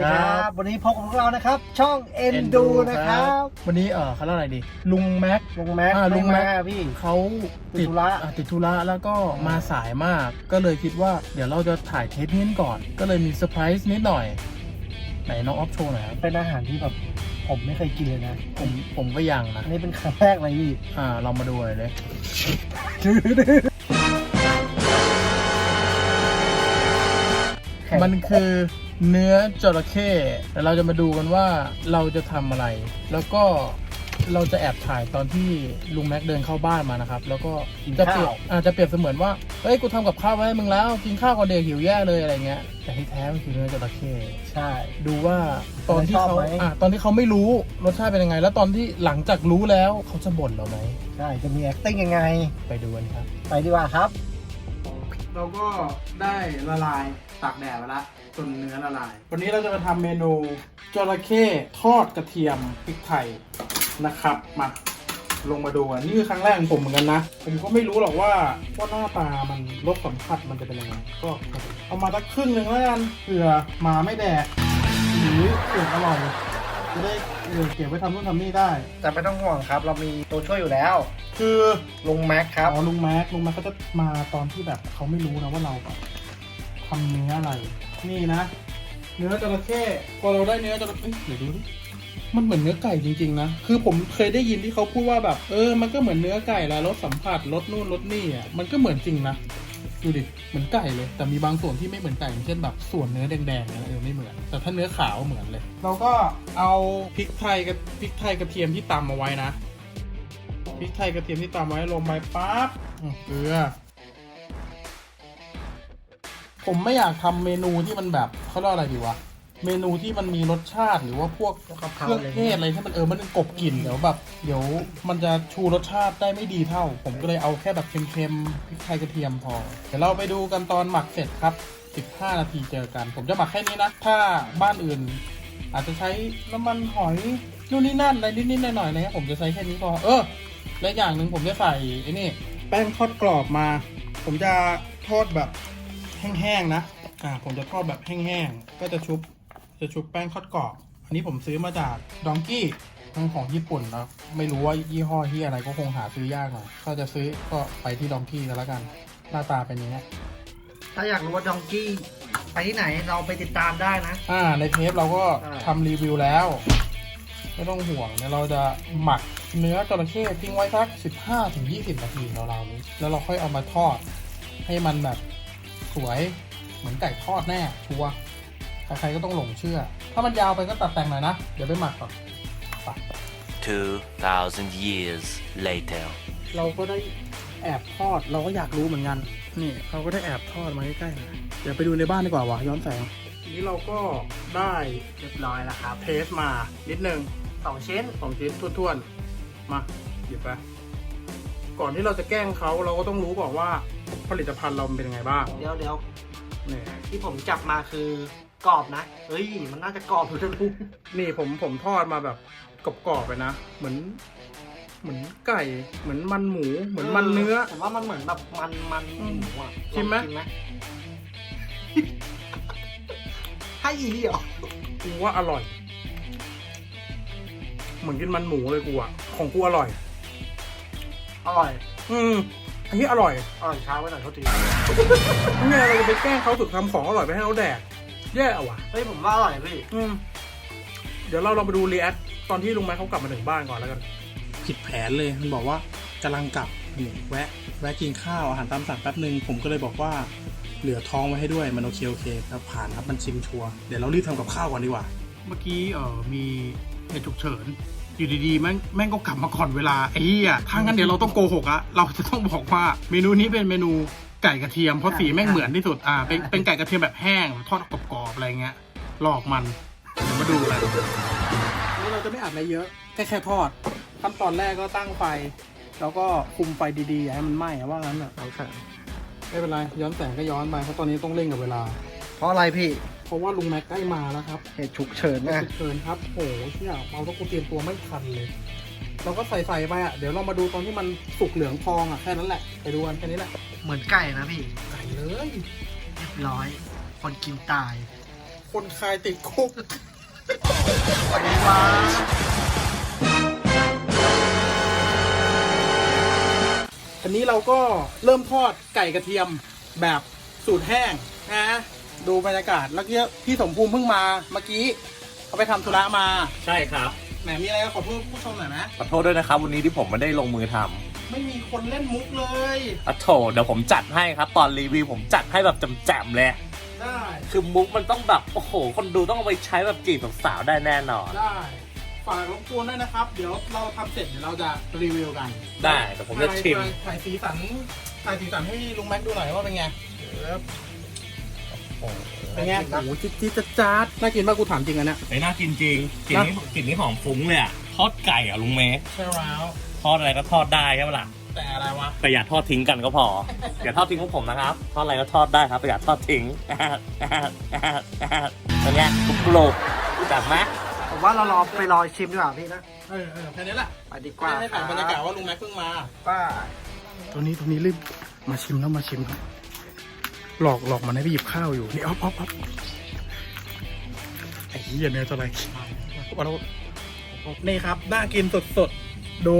ดีครัครับบวันนี้พบกับพวกเรานะครับ ช่องเอ็นดูนะครับ วันนี้เออเขาเรียกอะไรดี ลุงแม็ก ลุงแม็กอ่าลุงแม็กไาพี่ เขาติดธุระ อ่ติดธุระแล้วก็มาสายมาก ก็เลยคิดว่าเดี๋ยวเราจะถ่ายเทปนี้ก่อน ก็เลยมีเซอร์ไพรส์นิดหน่อย ไหนน้องออฟโชว์หน่อยครับ เป็นอาหารที่แบบผมไม่เคยกินเลยนะ ผมผมก็ยังนะ อันนี้เป็นครั้งแรกเลยพี่อ่า เรามาดูเลยเลยมันคือ เนื้อจระเข้แต่เราจะมาดูกันว่าเราจะทำอะไร แล้วก็เราจะแอบถ่ายตอนที่ลุงแม็กเดินเข้าบ้านมานะครับ แล้วก็จะเปรียบอาจจะเปรียบเสมือนว่าเฮ้ยกูทำกับข้าวไว้ให้มึงแล้ว กินข้าวก่อนเด็กหิวแย่เลยอะไรเงี้ย แต่ที่แท้มันคือเนื้อจระเข้ใช่ ดูว่าตอนที่เขาชอบไหมอะตอนที่เขาไม่รู้รสชาติเป็นยังไง แล้วตอนที่หลังจากรู้แล้วเขาจะบ่นเราไหมใช่จะมี acting ยังไง ไปดูกันครับ ไปดีกว่าครับ เราก็ได้ละลาย ตากแดดไปแล้วจนเนื้อละลาย วันนี้เราจะมาทำเมนูจระเข้ทอดกระเทียมพริกไทยนะครับ มาลงมาดูกันนี่คือครั้งแรกของผมเหมือนกันนะ ผมก็ไม่รู้หรอกว่าว่าหน้าตามันรสสัมผัสมันจะเป็นยังไงก็เอามาสักครึ่งหนึ่งแล้วกันเผื่อหมาไม่แดกหรือเกิดอร่อยจะได้เออเก็บไว้ทำนู่นทำนี่ได้ แต่ไม่ต้องห่วงครับ เรามีตัวช่วยอยู่แล้ว คือลุงแม็กครับอ๋อลุงแม็กลุงแม็กก็จะมาตอนที่แบบเขาไม่รู้นะว่าเราแบบ ทำเนื้ออะไร นี่นะ เนื้อจระเข้พอเราได้เนื้อจระเข้เอ้ยเดี๋ยวดูดิมันเหมือนเนื้อไก่จริง ๆ นะ คือผมเคยได้ยินที่เขาพูดว่าแบบ เออ มันก็เหมือนเนื้อไก่แหละรสสัมผัสรสนู่นรสนี่อะ มันก็เหมือนจริงนะ ดูดิ เหมือนไก่เลย แต่มีบางส่วนที่ไม่เหมือนไก่อย่างเช่นแบบส่วนเนื้อแดงๆเนี่ยเออไม่เหมือน แต่ถ้าเนื้อขาวเหมือนเลย เราก็เอาพริกไทยกับพริกไทยกระเทียมที่ตำเอาไว้นะ พริกไทยกระเทียมที่ตำไว้ลงไปปั๊บเกลือ ผมไม่อยากทำเมนูที่มันแบบเขาเรียกอะไรดีวะเมนูที่มันมีรสชาติหรือว่าพวกกะเพเครารื่องอะไรเทศอะไรที่มันเออมันกลบกลิ่นเดี๋ยวแบบ เดี๋ยวมันจะชูรสชาติได้ไม่ดีเท่า ผมก็เลยเอาแค่แบบเค็มๆพริกไทยกระเทียมพอ เดี๋ยวเราไปดูกันตอนหมักเสร็จครับ 15 นาทีเจอกัน ผมจะหมักแค่นี้นะ ถ้าบ้านอื่น อาจจะใช้น้ำมันหอยนู่นนี่นั่นอะไรนิดๆหน่อยๆนะผมจะใช้แค่นี้พอเออและอย่างหนึ่งผมจะใส่ไอ้นี่แป้งทอดกรอบมา ผมจะทอดแบบ แห้งๆนะอ่าผมจะทอดแบบแห้งๆก็จะชุบจะชุบแป้งทอดกรอบ อันนี้ผมซื้อมาจากดองกี้ทั้งของญี่ปุ่นนะไม่รู้ว่ายี่ห้อที่อะไรก็คงหาซื้อยากหน่อยถ้าจะซื้อก็ไปที่ดองกี้กันแล้วกัน หน้าตาเป็นอย่างนี้ยถ้าอยากรู้ว่าดองกี้ไปที่ไหนเราไปติดตามได้นะ อ่าในเทปเราก็อ่าทำรีวิวแล้ว ไม่ต้องห่วงเดี๋ยวเราจะหมักเนื้อจระเข้ทิ้งไว้สัก 15ถึง20 นาทีราวๆนี้ แล้วเราค่อยเอามาทอด ให้มันแบบ สวย เหมือนไก่ทอดแน่ ชัวร์ใครๆก็ต้องหลงเชื่อ ถ้ามันยาวไปก็ตัดแต่งหน่อยนะ เดี๋ยวไปหมักก่อนไป2,000 years later. เราก็ได้แอบทอดเราก็อยากรู้เหมือนกัน นี่เราก็ได้แอบทอดมาใกล้ๆหน่อยเดี๋ยวไปดูในบ้านดีกว่าวะย้อนแสงทีนี้เราก็ได้เรียบร้อยแล้วครับเทสมานิดนึงสองชิ้นสองชิ้นท้วนๆ มาหยิบไป ก่อนที่เราจะแกล้งเขาเราก็ต้องรู้ก่อนว่าผลิตภัณฑ์เรามันเป็นยังไงบ้างเดี๋ยวเดี๋ยวนี่ที่ผมจับมาคือกรอบนะ เฮ้ย มันน่าจะกรอบอยู่นะลุงนี่ผมผมทอดมาแบบกรอบๆไปนะ เหมือน เหมือนไก่ เหมือนมันหมู เหมือนมันเนื้อ ผมว่ามันเหมือนแบบมันมันหมูอะชิมไหม ลองกินไหมให้อีเหรอกูว่าอร่อย เหมือนกินมันหมูเลยกูอะของกูอร่อย อร่อย อืมอันนี้อร่อยอร่อยช้าไว้หน่อยโทษทีเนี่ยเราจะไปแกล้งเขาถึกทำของอร่อยไปให้เขาแดก แย่อะว่ะ เฮ้ยผมว่าอร่อยพี่ อืม เดี๋ยวเราลองไปดูรีแอคตอนที่ลุงแม็กเขากลับมาถึงบ้านก่อนแล้วกัน ผิดแผนเลยมันบอกว่ากำลังกลับนี่แวะ แวะกินข้าวอาหารตามสั่งแป๊บหนึ่งผมก็เลยบอกว่าเหลือท้องไว้ให้ด้วยมันโอเคโอเคครับผ่านครับมันชิมชัวร์เดี๋ยวเรารีบทำกับข้าวก่อนดีกว่า เมื่อกี้เออมีเหตุฉุกเฉิน อยู่ดีๆแม่งแม่งก็กลับมาก่อนเวลาไอ้เหี้ยถ้างั้นเดี๋ยวเราต้องโกหกอะเราจะต้องบอกว่าเมนูนี้เป็นเมนูไก่กระเทียมเพราะสีแม่งเหมือนที่สุดอ่าเป็นเป็นไก่กระเทียมแบบแห้งทอดกรอบๆอะไรเงี้ยหลอกมันเดี๋ยวมาดูกันนี่เราจะไม่อัดอะไรเยอะแค่แค่ทอดขั้นตอนแรกก็ตั้งไฟ แล้วก็คุมไฟดีๆอย่าให้มันไหม้อะว่างั้นอะโอเคไม่เป็นไรย้อนแสงก็ย้อนไปเพราะตอนนี้ต้องเร่งกับเวลา เพราะอะไรพี่ เพราะว่าลุงแม็กใกล้มาแล้วครับเหตุฉุกเฉินนะฉุกเชิญครับโอ้โหเชี่ยเราต้องกูเตรียมตัวไม่ทันเลยเราก็ใส่ใส่ๆไปอะเดี๋ยวเรามาดูตอนที่มันสุกเหลืองทองอะแค่นั้นแหละไปดูกันแค่นี้แหละเหมือนไก่นะพี่ไก่เลยเรียบร้อย คนกินตาย คนคายติดคุกไปมาอันนี้เราก็เริ่มทอดไก่กระเทียมแบบสูตรแห้งนะ ดูบรรยากาศแล้วก็พี่สมภูมิเพิ่งมาเมื่อกี้เขาไปทำธุระมาใช่ครับ แหมมีอะไรก็ขอโทษผู้ชมหน่อยนะขอโทษด้วยนะครับ วันนี้ที่ผมไม่ได้ลงมือทำไม่มีคนเล่นมุกเลยอะโถเดี๋ยวผมจัดให้ครับ ตอนรีวิวผมจัดให้แบบแจ่มๆเลย ได้คือมุกมันต้องแบบ โอ้โห คนดูต้องเอาไปใช้แบบจีบสาวๆได้แน่นอน ได้ฝากรบกวนด้วยนะครับ เดี๋ยวเราทำเสร็จเดี๋ยวเราจะรีวิวกันได้แต่ผมจะชิม ถ่ายถ่ายสีสันถ่ายสีสันให้ลุงแม็กดูหน่อยว่าเป็นไง เป็นไงโอ้โหจิ๊ดจิ๊ดจ๊ดจ๊าดน่ากินมากกูถามจริงอันเนี้ย ไอ้น่ากินจริงกลิ่นนี้กลิ่นนี้หอมฟุ้งเลยอะทอดไก่อะลุงเมย์ใช่แล้วทอดอะไรก็ทอดได้ใช่ปะล่ะ แต่อะไรวะ แต่อย่าทอดทิ้งกันก็พอ อย่าทอดทิ้งของผมนะครับ ทอดอะไรก็ทอดได้ครับแต่อย่าทอดทิ้งเป็นไงกรุบกรุบจับไหมผมว่าเรารอไปรอชิมดีกว่าพี่นะเออเออแค่นี้แหละไปดีกว่าให้ถ่ายบรรยากาศว่าลุงแม็กเพิ่งมา ป้า ตัวนี้ตัวนี้รีบมาชิมแล้วมาชิมครับ หลอกหลอกมันให้ไปหยิบข้าวอยู่นี่อ๊อฟอ๊อฟอ๊อฟไอ้เหี้ยเนื้อตัวอะไรขอโทษนี่ครับน่ากินสดสดๆดู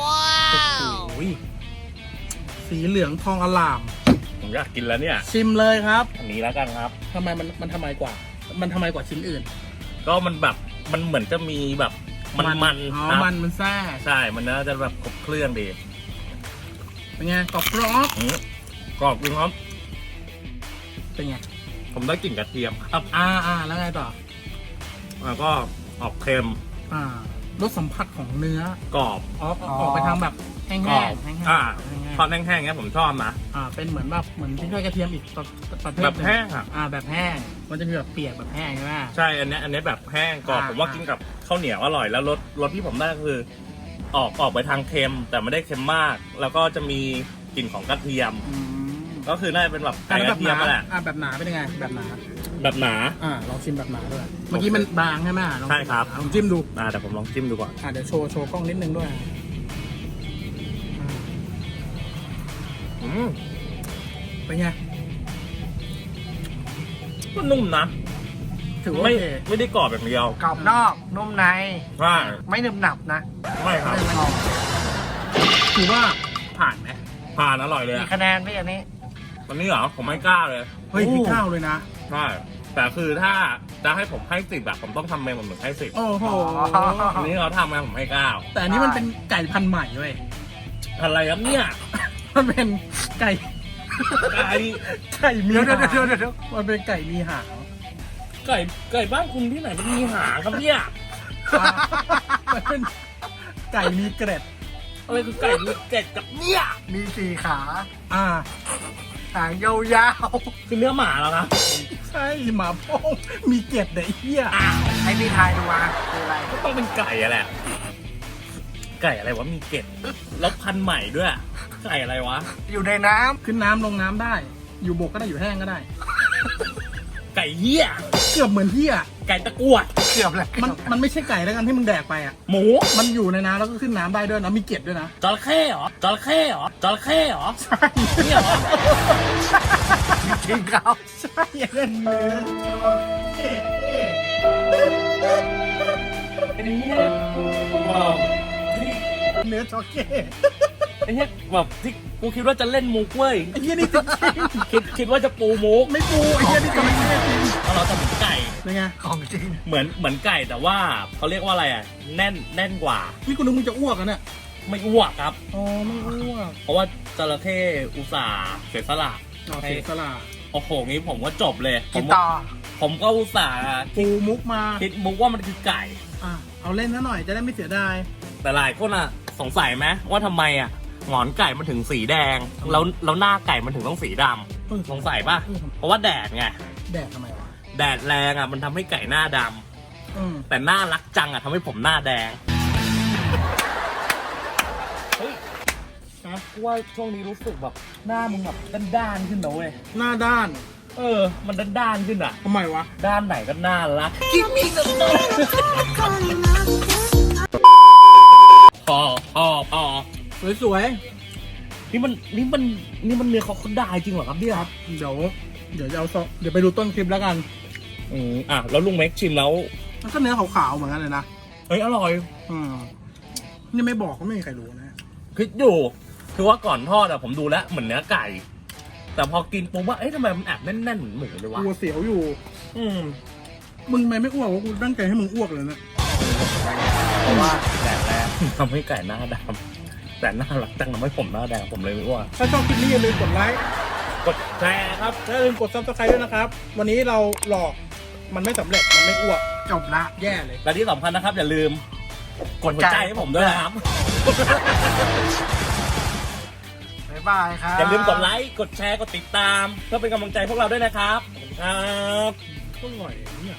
ว้าวสีเหลืองทองอลาม ผมอยากกินแล้วเนี่ย ชิมเลยครับอันนี้แล้วกันครับ ทำไมมันมันทำไมกว่า มันทำไมกว่าชิ้นอื่นก็มันแบบ มันเหมือนจะมีแบบ มันมันอ๋อครับมันมันแทรกใช่ มันน่าจะแบบครบเครื่องดีเป็นไงกรอบกรอบอืมกรอบจริงครับ เป็นไงผมได้กลิ่นกระเทียมครับ อ่าอ่าแล้วไงต่อ แล้วก็ออกเค็มอ่ารสสัมผัสของเนื้อ กรอบ ออกออกไปทางแบบแห้งกๆรอบ แห้งๆอ่าแห้งๆ ทอดแห้งๆเนี้ยผมชอบนะ อ่าเป็นเหมือนแบบเหมือนพริกไทยกระเทียมอีกประประเภทแบบนึ่แห้งอะอ่าแบบแห้งมันจะมีแบบเปียกแบบแห้งใช่ไหม ใช่ อันเนี้ยอันเนี้ยแบบแห้งกรอบ อ่าผมว่ากินกับข้าวเหนียวอร่อย แล้วรสรสที่ผมได้ก็คือ ออกออกไปทางเค็ม แต่ไม่ได้เค็มมาก แล้วก็จะมีกลิ่นของกระเทียม อืม ก็คือน่าจะเป็นแบบอ่าไก่แล้วกแบบระเทีหยมนานั่นแหละ อ่าแบบหนาเป็นยังไง แบบหนา แบบหนา อ่าลองชิมแบบหนาด้วย เมื่อกี้มันบางใช่ไหมลองใช่ครับ ลองจิ้มดู อ่าแต่ผมลองจิ้มดูก่อน อ่าเดี๋ยวโชว์โชว์กล้องนิดนึงด้วยอ่าอืมเป็นไงก็นุ่มนะ ถือว่าไม่โอเคไม่ได้กรอบอย่างเดียวกรอบนอกนุ่มใน ใช่ไม่หนึบหนับนะไม่ครับ ถือว่าผ่านไหมผ่านอร่อยเลยมีอะคะแนนพี่อันนี้ วันนี้เหรอผมไม่กล้าเลย เฮ้ยโอ้ พี่ข้าวเลยนะ ใช่ แต่คือถ้าจะให้ผมให้สิบแบบผมต้องทำเมนูเหมือนให้สิบโอ้โหอันนี้เขาทำมาผมให้เก้าแต่อันนี้มันเป็นไก่พันธุ์ใหม่เว้ย อะไรครับเนี่ย มันเป็นไก่ ไก่ไก่มีเดี๋ยวเดี๋ยวหางเดี๋ยวเดี๋ยวเดี๋ยวมันเป็นไก่มีหางไก่ไก่บ้านคุณที่ไหนมันมีหางครับเนี่ย มันเป็นไก่มีเกร็ด อะไรคือไก่มีเกล็ดกับเนี่ยมีสี่ขา อ่า หางยาวคือเนื้อหมาแล้วนะใช่หมาโป้งมีเกร็ดเด็กเหี้ยๆให้พี่ทายดูว่าคืออะไร ก็ต้องเป็นไก่อะแหละ ไก่อะไรวะมีเกล็ดแล้วพันธุ์ใหม่ด้วย ไก่อะไรวะ อยู่ในน้ำขึ้นน้ำลงน้ำได้ อยู่บกก็ได้อยู่แห้งก็ได้ ไก่เหี้ย เกือบเหมือนที่อะ ไก่ตะกรวดเกือบแล้วมันมันไม่ใช่ไก่แล้วกันที่มึงแดกไปอะ หมูมันอยู่ในน้ำแล้วก็ขึ้นน้ำได้ด้วยนะ มีเกล็ดด้วยนะ จระเข้เหรอจระเข้เหรอจระเข้เหรอใช่เนี่ยเหรอจริงครับใช่เล่นเนื้อไอ้เนี่ยว้าวที่เนื้อจอเก้ไอ้เนี่ยแบบที่กูคิดว่าจะเล่นมุกเว้ยไอ้เหี้ยนี่จริงคิดคิดว่าจะปูมุกๆไม่ปูไอ้เหี้ยนี่จริงๆจริงเอาเราจะเหมือ นไก่เป็นไงของจริงเหมือนเหมือนไก่แต่ว่าเขาเรียกว่าอะไรอะแน่นแน่นกว่านี่กูนึกมึงจะอ้วกอะเนี่ยไม่อ้วกครับอ๋อไม่อ้วกเพราะว่าจระเข้อุตส่าห์เสียสละอ๋อเสียสละโอ้โหงี้ผมก็จบเลยผกินมต่อผมก็อุตส่าห์ปูมุกมาคิดมุกว่ามันคือไก่อะเอาเล่นซะหน่อยจะได้ไม่เสียดายแต่หลายคนอะสงสัยไหมว่าทำไมอะหงอนไก่มันถึงสีแดง แล้วแล้วหน้าไก่มันถึงต้องสีดำเออสงสัยป่ะเพราะว่าแดดไงแดกทำไมวะ แดดแรงอะมันทำให้ไก่หน้าดำอืมแต่หน้ารักจังอะทำให้ผมหน้าแดงเฮ้ยนะกูว่าช่วงนี้รู้สึกแบบหน้ามึงแบบด้านๆขึ้นนะเว้ยหน้าด้านเออ มันด้านๆขึ้นอะ ทำไมวะ ด้านไหนก็น่ารัก พอพอพอสวยนี่มันนี่มันนี่มันเนื้อเขาเขาได้จริงเหรอครับเนี่ยๆครับเดี๋ยว เดี๋ยวจะเอาซองเดี๋ยวไปดูต้นคลิปแล้วกัน อืมอะแล้วลุงเม็กชิมแล้วมันก็เนื้อขาวๆเหมือนกันเลยนะเฮ้ยอร่อยอืมนี่ไม่บอกก็ไม่มีใครรู้นะ คิดอยู่คือว่าก่อนทอดอะผมดูแล้วเหมือนเนื้อไก่ แต่พอกินปุ๊บว่าเอ๊ะทำไมมันแอบแน่นๆเหมือนหมูเลยวะกลัวเสียวอยู่ อืมมึงทำไมไม่อ้วกวะกูตั้งใจให้มึงอ้วกเลยนะเพราะว่าแดดแรงทำให้ไก่หน้าดำแต่น่ารักจังทำให้ผมหน้าแดงผมเลยไม่อ้วนถ้าชอบคลิปนี้อย่าลืมกดไลค์ กดแชร์ครับ และอย่าลืมกดซับสไครต์ด้วยนะครับ วันนี้เราหลอก มันไม่สำเร็จมันไม่อ้วกจบละ แย่เลยและที่สำคัญนะครับ อย่าลืม กดหัวใจให้ผมด้วยนะครับ บ๊ายบายครับ อย่าลืมกดไลค์กดแชร์กดติดตาม เพื่อเป็นกำลังใจพวกเราด้วยนะครับขอบคุณครับ ก็อร่อยเนี่ย